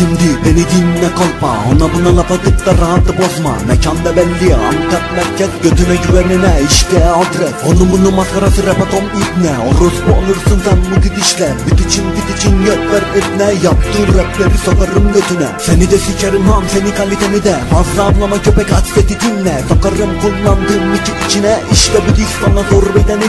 şimdi beni dinle kolpa. Ona buna laf atıp da rahatı bozma. Mekanda belli Antep merkez götüne güvenine işte adres. Onun bunu maskarası rap atom ibne Orospu olursun sen bu gidişle Bit için bit için göt ver ibne Yaptığın rapleri sokarım götüne. Seni de sikerim ham seni kaliteni de. Fazla avlama köpek hasreti dinle. Sokarım kullandığım iki içine. İşte bu diz sana zor bir de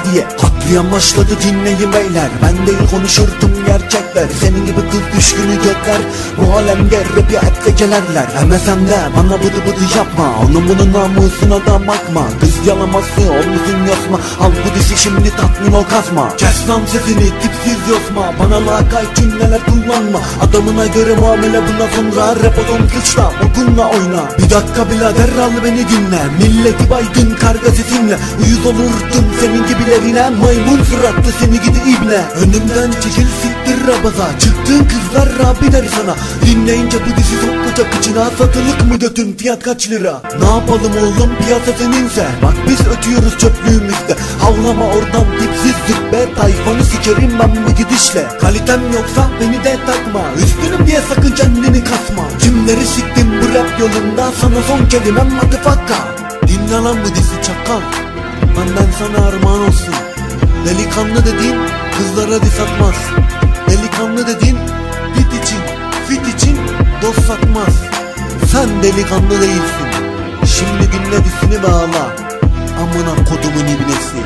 ne diye Katliam başladı dinleyin beyler. Ben değil konuşurdum gerçekler. Senin gibi kız düşkünü gökler. Bu alemde rapi hep gecelerler Emesen de bana bıdı bıdı yapma. Onun bunun namusuna da bakma yalaması olmuşsun yosma. Al bu dişi şimdi tatmin ol kasma. Kes lan sesini tipsiz yosma. Bana lakay cümleler kullanma. Adamına göre muamele buna sonra Rap odun kılıçla okunla oyna. Bir dakika birader al beni dinle. Milleti baygın karga sesinle. Uyuz olurdum senin gibilerine. Maymun suratlı seni gidi ibne. Önümden çekil siktir rabaza. Çıktığın kızlar Rabbi sana. Dinleyince bu dizi sokacak içine Satılık mı götün fiyat kaç lira? Ne yapalım oğlum? Piyasa seninse Biz ötüyoruz çöplüğümüzde. Havlama oradan dipsiz züppe Tayfanı sikerim ben bu gidişle. Kalitem yoksa beni de takma. Üstünüm diye sakın kendini kasma. Kimleri siktim bu rap yolunda? Sana son kelimem motherfucker Dinle lan bu dizi çakal. Benden sana armağan olsun. Delikanlı dediğin kızlara diss atmaz. Delikanlı dediğin bit için, fit için dost satmaz. Sen delikanlı değilsin. Şimdi dinle dizini bağla Amına kodumun ibnesi